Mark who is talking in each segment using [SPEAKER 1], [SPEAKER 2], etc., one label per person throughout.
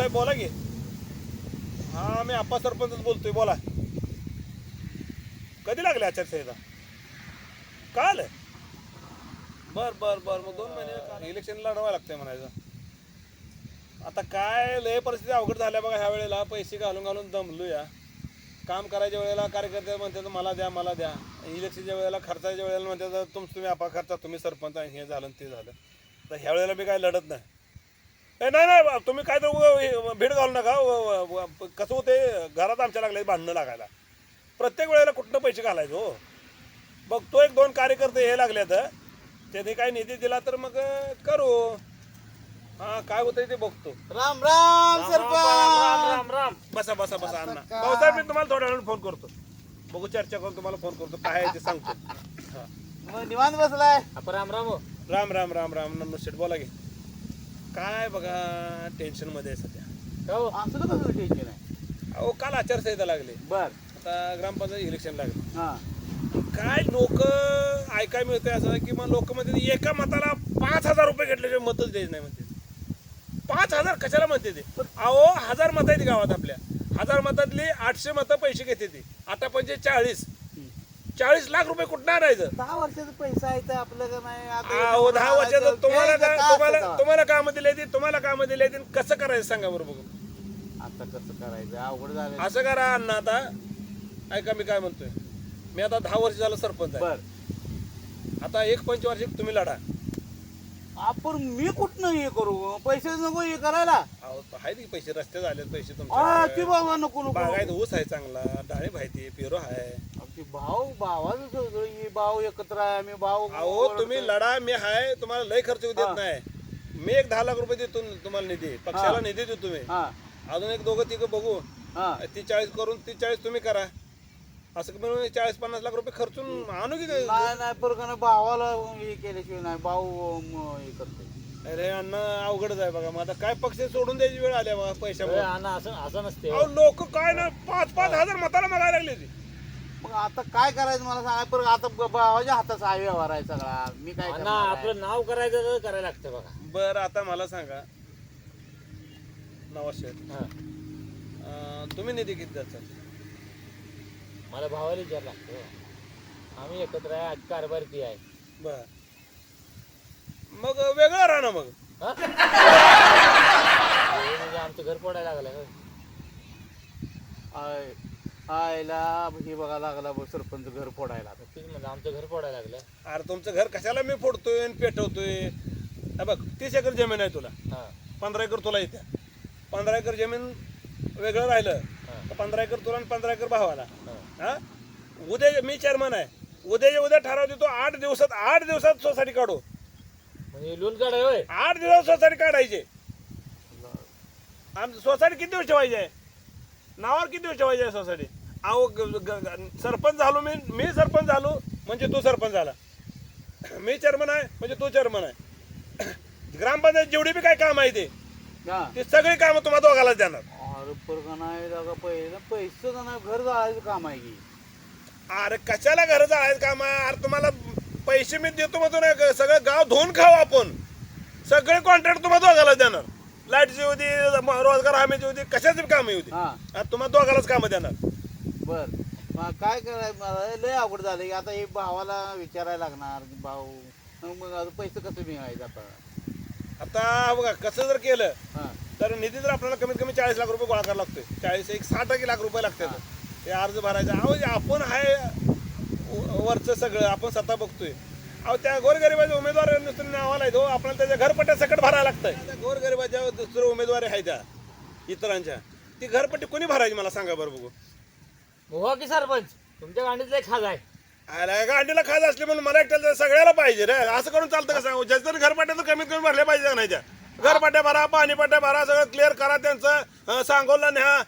[SPEAKER 1] साहेब बोला की. हा मी आप्पा सरपंचच बोलतोय बोला. कधी लागले आचारसंहिता? काल? बर बर बर. मग दोन महिने इलेक्शन लढवायला लागतंय म्हणायचं. आता काय लय परिस्थिती अवघड झाल्या बघा ह्या वेळेला. पैसे घालून घालून दमलो या काम करायच्या वेळेला कार्यकर्ते म्हणतात मला द्या मला द्या. इलेक्शनच्या वेळेला खर्चाच्या वेळेला म्हणतात तुम तुम्ही आपा खर्चा तुम्ही सरपंच हे झालं ते झालं. तर ह्या वेळेला मी काय लढत नाही. नाही नाही बा, तुम्ही काय तर उ- हे भीड घालू नका. कसं होते घरात आमच्या लागले भांडणं लागायला. प्रत्येक वेळेला कुठनं पैसे घालायचो हो? बघतो एक दोन कार्यकर्ते हे लागले तर त्यांनी काय निधी दिला तर मग अं, करू. हा काय होतंय ते बघतो.
[SPEAKER 2] राम राम सरपंच!
[SPEAKER 3] राम राम
[SPEAKER 1] बसा बसा बसा अण्णा? भाऊसाहेब मी तुम्हाला थोड्या वेळाने फोन करतो. बघू चर्चा करून तुम्हाला फोन करतो. काय आहे ते सांगतो. हा.
[SPEAKER 2] मग निवांत बसलाय.
[SPEAKER 3] राम राम हो.
[SPEAKER 1] राम राम राम राम. शेठ बोला की. काय बघा टेन्शनमध्ये आहे सध्या.
[SPEAKER 3] हो?
[SPEAKER 2] असं कसं टेन्शन आहे?
[SPEAKER 1] अहो काल आचारसंहिता लागली.
[SPEAKER 2] बर.
[SPEAKER 1] आता ग्रामपंचायत इलेक्शन लागले.
[SPEAKER 2] हा.
[SPEAKER 1] काय लोक ऐकाय मिळतंय असं की मग लोक म्हणते एका मताला पाच हजार रुपये घेतल्याशिवाय मतच द्यायचं नाही म्हणते पाच हजार कशाला म्हणते ते? अहो हजार मतं आहेत गावात आपल्या. हजार मतातली आठशे मतं पैसे घेते ते. आता म्हणजे चाळीस चाळीस लाख रुपये कुठं आणायचं?
[SPEAKER 2] दहा वर्षाचा पैसा आहे तर आपलं का नाही? आता
[SPEAKER 1] अहो दहा वर्षात तुम्हाला तुम्हाला तुम्हाला काम दिले ते तुम्हाला काम दिले ते कसं करायचं सांगा बरं बघू?
[SPEAKER 2] आता कसं करायचं? अवघड झालं.
[SPEAKER 1] असं करा अण्णा आता. ऐका मी काय म्हणतोय. मी आता दहा वर्ष झालं सरपंच आहे.
[SPEAKER 2] बर.
[SPEAKER 1] आता एक पंचवार्षिक तुम्ही लढा.
[SPEAKER 2] आपण मी कुठनं हे करू? पैसे नको हे करायला.
[SPEAKER 1] अहो आहेत की पैसे रस्ते झाले पैसे
[SPEAKER 2] आ,
[SPEAKER 1] तुमचे
[SPEAKER 2] ती बाबा नको नको
[SPEAKER 1] बागायत ऊस आहे चांगला डाळी माहिती पेरो आहे.
[SPEAKER 2] ती भाऊ भावाचं सगळं हे भाऊ एकत्र आहे आम्ही भाऊ
[SPEAKER 1] अहो तुम्ही लढा मी आहे तुम्हाला लय खर्च येऊ. देत नाही. मी एक दहा लाख रुपये देतो तुम्हाला निधी पक्षाला. निधी देतो तुम्ही
[SPEAKER 2] हा.
[SPEAKER 1] अजून एक दोघं तिघं बघू.
[SPEAKER 2] हा.
[SPEAKER 1] ती चाळीस करून ती चाळीस तुम्ही करा. असं मिळून चाळीस पन्नास लाख रुपये खर्चून आणू की काय?
[SPEAKER 2] नाही नाही भावाला हे केल्याशिवाय नाही भाऊ म, हे करते
[SPEAKER 1] अरे अण्णा अवघडच आहे बघा मग आता काय पक्ष सोडून द्यायची वेळ आल्या बघा
[SPEAKER 3] ए,
[SPEAKER 1] पैशामुळे
[SPEAKER 3] अण्णा असं असं नसते
[SPEAKER 1] लोक काय ना पाच पाच हजार मताला मागायला लागले
[SPEAKER 2] मग आता काय करायचं मला सांगा. पर आता ब- भावाच्या हाताचा आहे व्यवहार आहे सगळा. मी काय करणार आहे?
[SPEAKER 3] आपलं नाव करायचं तर करायला लागतं बघा.
[SPEAKER 1] बर आता मला सांगा. नवाशेठ
[SPEAKER 3] हा.
[SPEAKER 1] अं, तुम्ही निधी किती द्याचा
[SPEAKER 3] मला भावाला विचार लागतो. आम्ही एकत्र आहे आज कारभार ती आहे.
[SPEAKER 1] बर. मग वेगळं राहा ना मग.
[SPEAKER 3] हा? हे म्हणजे आमचं घर पडायला लागलं. होय.
[SPEAKER 2] आय आयला हे बघा लागला बघ सरपंच घर फोडायला.
[SPEAKER 3] तेच म्हणजे आमचं घर पडायला लागलं.
[SPEAKER 1] अरे तुमचं घर कशाला मी फोडतोय आणि पेटवतोय? हे बघ तीस एकर जमीन आहे तुला.
[SPEAKER 3] हा.
[SPEAKER 1] पंधरा एकर तुला येत्या पंधरा एकर जमीन वेगळं राहिलं
[SPEAKER 3] हा.
[SPEAKER 1] तर पंधरा एकर तुला आणि पंधरा एकर भावाला.
[SPEAKER 3] हा.
[SPEAKER 1] हा? उद्या मी चेअरमन आहे. उद्याच्या उद्या ठराव देतो आठ दिवसात आठ दिवसात सोसायटी काढू.
[SPEAKER 3] म्हणजे लोन काढाय होय?
[SPEAKER 1] आठ दिवस सोसायटी काढायची. आम सोसायटी किती दिवस ठेवायची आहे? नावावर किती दिवस ठेवायची आहे सोसायटी? अहो सरपंच झालो मी मी सरपंच झालो म्हणजे तू सरपंच झाला. मी चेअरमन आहे म्हणजे तू चेअरमन आहे. ग्रामपंचायत जेवढी बी काय काम आहे ते ते सगळी कामं तुम्हाला दोघालाच देणार.
[SPEAKER 2] पैसे घर जाळायचं काम आहे की.
[SPEAKER 1] अरे कशाला घर जाळायचं काम आहे? अरे तुम्हाला पैसे मी देतो म्हणतो ना ग- सगळं गाव धुवून खाऊ आपण. सगळे कॉन्ट्रॅक्ट तुम्हाला दोघालाच देणार. लाईटची होती रोजगार हमीची होती कशाची काम होती.
[SPEAKER 2] हा.
[SPEAKER 1] तुम्हाला दोघालाच कामं देणार.
[SPEAKER 2] बर. मग काय करायचं मला लय अवघड झालं की आता हे भावाला विचारायला लागणार भाऊ. मग आता पैसे कसं मिळायचं आता?
[SPEAKER 1] आता बघा कसं जर केलं
[SPEAKER 2] हा.
[SPEAKER 1] तर निधी जर आपल्याला कमीत कमी चाळीस लाख रुपये गोळा करावा लागतोय. चाळीस एक साठ टक्के लाख रुपये लागतात. ते अर्ज भरायचा. अहो जे आपण आहे व- वरचं सगळं आपण स्वतः बघतोय. अहो त्या गोरगरिबाच्या उमेदवार नुसतं नावाला आहे तो. आपल्याला त्याच्या घरपट्ट्या सकट भरायला लागतंय. त्या गोरगरिबाच्या दुसरं उमेदवार आहे त्या इतरांच्या. ती घरपट्टी कोणी भरायची मला सांगा बरं बघू.
[SPEAKER 3] हो की सरपंच? तुमच्या गांडीतला एक खाज आहे.
[SPEAKER 1] अरे गांडीला खाज असली म्हणून मला एकट्याला सगळ्याला पाहिजे रे. असं करून चालतं का सांगू ज्याच्या तरी घरपाट्या तर कमीत कमी भरल्या पाहिजे का नाही त्या? घरपाट्या भरा पाणीपाट्या भरा सगळं क्लिअर करा त्यांचं. सांगोला न्या.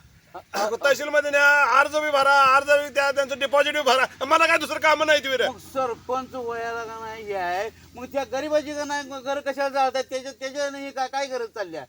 [SPEAKER 1] तहसील मध्ये न्या. अर्ज बी भरा अर्ज बी त्या त्यांचं डिपॉझिट बी भरा. मला काय दुसरं काम नाही ती रे
[SPEAKER 2] मग सरपंच वयाला का नाही हे आहे? मग त्या गरीबाची का नाही? घर कशाला जाळतात? त्याच्या त्याच्या नाही काय काय गरज चालल्या?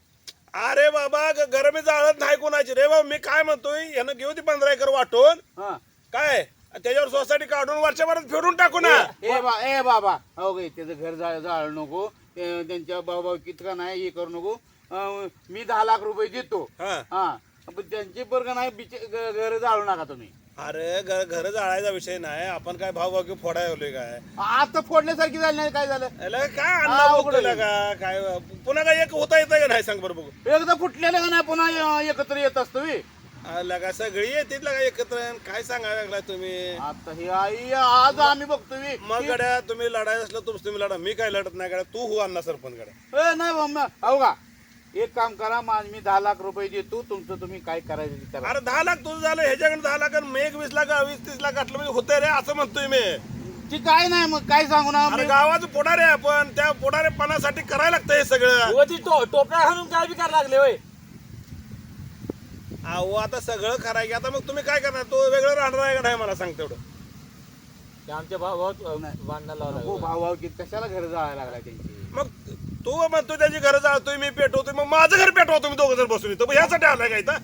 [SPEAKER 1] अरे बाबा ग- घर मी जाळत नाही कोणाची. रे बाबा मी काय म्हणतोय? यानं घेऊ ती पंधरा एकर वाटून.
[SPEAKER 2] हा.
[SPEAKER 1] काय? त्याच्यावर सोसायटी काढून वर्षभरात फिरून टाकू ना.
[SPEAKER 2] ए बा ए बाबा. हो गे त्याचं घर जाळ जाळ नको. ते- त्यांच्या बाबा कितका नाही हे करू नको. अं, मी दहा लाख रुपये देतो.
[SPEAKER 1] हा.
[SPEAKER 2] हा. पण त्यांची बरं नाही बिचे घर जाळू नका तुम्ही.
[SPEAKER 1] अरे घर घर जाळायचा विषय नाही. आपण काय भाव भाव फोडाय होलोय काय?
[SPEAKER 2] आता फोडल्यासारखी झाली नाही काय झालं?
[SPEAKER 1] काय
[SPEAKER 2] हा, उघडं
[SPEAKER 1] बोलतोय का? काय पुन्हा काय एक होता येतं का नाही सांग बरं बघू.
[SPEAKER 2] एकदा फुटलेलं का नाही पुन्हा अं, एकत्र येत असतो बी.
[SPEAKER 1] लगा सगळी येतील लगा एकत्र. आणि काय सांगायला लागलाय तुम्ही?
[SPEAKER 2] आता ही आई आज आम्ही बघतो बी.
[SPEAKER 1] मग गड्या तुम्ही लढायचं असलं तुमचं तुम्ही लढा. मी काय लढत नाही गड्या. तू हो अण्णा सरपंच गड्या.
[SPEAKER 2] ए, नाही मम्मी हो का? एक काम करा मा- मी दहा लाख रुपये देतो तुमचं तुम्ही काय करायचं ते करा.
[SPEAKER 1] अरे दहा लाख तुझं झालं ह्याच्याकडे दहा लाख आणि मी एक वीस लाख वीस तीस लाख घातलं म्हणजे होतंय रे असं म्हणतोय मी.
[SPEAKER 2] ती काय नाही मग काय सांगू ना
[SPEAKER 1] अरे
[SPEAKER 2] मी-
[SPEAKER 1] गावाचं पोडारे आपण त्या पोडारेपणासाठी करायला लागतं हे सगळं.
[SPEAKER 3] ती टो- टोपला घालून काय बी करायला लागले होय?
[SPEAKER 1] अहो आता सगळं खराय की आता मग तुम्ही काय करणार? तो वेगळं राहणार आहे का नाही मला सांग तेवढं.
[SPEAKER 3] ते आमच्या भावात बांधणं लावला
[SPEAKER 2] हो भाऊ भाऊ की कशाला घर जायला लागला त्यांची?
[SPEAKER 1] मग तू म्हणतो त्याची घर जाळतोय मी पेटवतोय मग माझं घर पेटवा तुम्ही दोघं जण बसून. मग ह्यासाठी आलाय का इथं?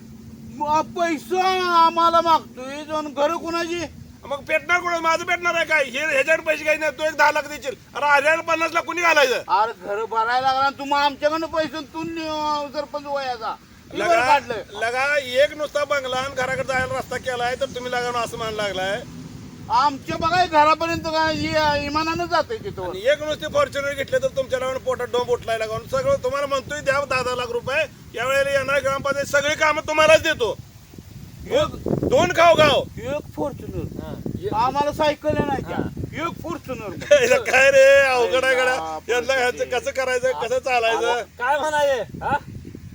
[SPEAKER 2] मग पैसा आम्हाला मागतोय जाऊन घर कुणाची?
[SPEAKER 1] मग पेटणार कोण माझं पेटणार आहे काय? हे ह्याच्याकडे पैसे काही नाही तू एक दहा लाख देशील. अरे हजार पन्नास लाख कुणी घालायचं?
[SPEAKER 2] अरे घर भरायला लागला आणि तू आमच्याकडनं पैसे तू नि- सरपंच वयाचा. बरं
[SPEAKER 1] लगा
[SPEAKER 2] काढलं
[SPEAKER 1] लगा एक नुसता बंगला आणि घराकडे जायला रस्ता केलाय तर तुम्ही लगा असं म्हणायला लागलाय
[SPEAKER 2] आमच्या बघा घरापर्यंत काय इमानानं जातोय तिथं.
[SPEAKER 1] आणि एक नुसते फॉर्च्युनर घेतले तर तुमच्या लावून पोटात डोंब उठलाय लागून सगळं तुम्हाला म्हणतोय द्या दहा दहा लाख रुपये. यावेळेला येणार ग्रामपंचायत सगळी कामं तुम्हालाच देतो. मग दोन खाव गाव.
[SPEAKER 2] एक फॉर्च्युनर
[SPEAKER 3] हा.
[SPEAKER 2] आम्हाला सायकल नाही त्या. एक फॉर्च्युनर
[SPEAKER 1] याला काय रे अवघड आहे गड्या. यांना ह्याचं कसं करायचं कसं चालायचं?
[SPEAKER 3] काय म्हणाय हा?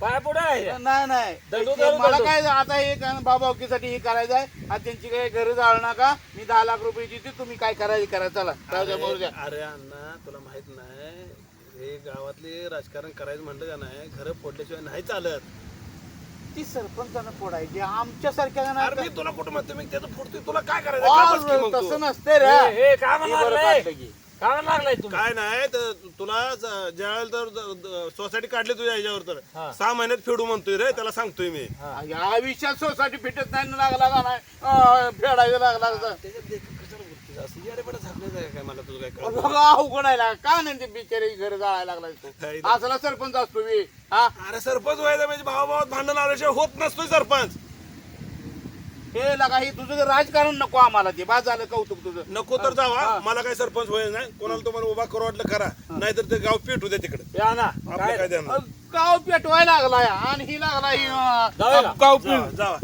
[SPEAKER 3] पाया पुढे आहे.
[SPEAKER 2] नाही नाही.
[SPEAKER 3] दंडू
[SPEAKER 2] मला
[SPEAKER 3] दंडू.
[SPEAKER 2] काय आता हे बाबावकीसाठी हे करायचं आहे. आता त्यांची काही घर जाळू नका. मी दहा लाख रुपये देते तुम्ही काय करायचं करा. चला जाऊ द्या, मरू द्या.
[SPEAKER 1] अरे अण्णा तुला माहीत नाही हे गावातले राजकारण करायचं म्हणलं का नाही घर फोडल्याशिवाय नाही चालत.
[SPEAKER 2] ती सरपंचानं फोडायची. आमच्या सारख्या
[SPEAKER 1] अरे मी तुला कुठं म्हणतो? मी त्याचं फोडतोय. तुला काय करायचं? मग तू?
[SPEAKER 2] तसं नसते रे.
[SPEAKER 3] हे- हे काय
[SPEAKER 2] ती
[SPEAKER 3] म्हणायला
[SPEAKER 2] बरं
[SPEAKER 3] लागलाय?
[SPEAKER 2] काढलं की.
[SPEAKER 3] काय लागलाय तुम्ही
[SPEAKER 1] काय नाही तर तुला ज- ज्यावेळेला तर सोसायटी काढली तुझ्या ह्याच्यावर तर. सहा महिन्यात फेडू म्हणतोय रे त्याला सांगतोय मी.
[SPEAKER 2] या आयुष्यात सोसायटी फिटत नाही ना लागला का नाही अं, फेडायला लागला का?
[SPEAKER 1] काय मला तुझं काय कळत
[SPEAKER 2] बघा अवघड आहे लागा. का नाही ते बिचारे घर जाळायला लागला
[SPEAKER 1] नाही.
[SPEAKER 2] तो असला सरपंच असतो मी हा
[SPEAKER 1] अरे सरपंच व्हायचं म्हणजे भावाभावात भांडण आल्याशिवाय होत नसतोय सरपंच
[SPEAKER 2] हे लगा हे तुझं राजकारण नको आम्हाला ते. बाद झालं कौतुक तुझं.
[SPEAKER 1] नको तर जावा. मला काय सरपंच व्हायचं नाही. कोणाला तुम्हाला उभा करू वाटलं करा नाहीतर ते गाव पेटू द्या तिकडे.
[SPEAKER 3] या ना.
[SPEAKER 1] आपलं
[SPEAKER 3] काय?
[SPEAKER 1] काय देणार?
[SPEAKER 2] गाव पेटवायला लागलाय. आणि ही लागला ही, अं,
[SPEAKER 3] जाऊया का?
[SPEAKER 2] गाव पेट
[SPEAKER 1] जावा.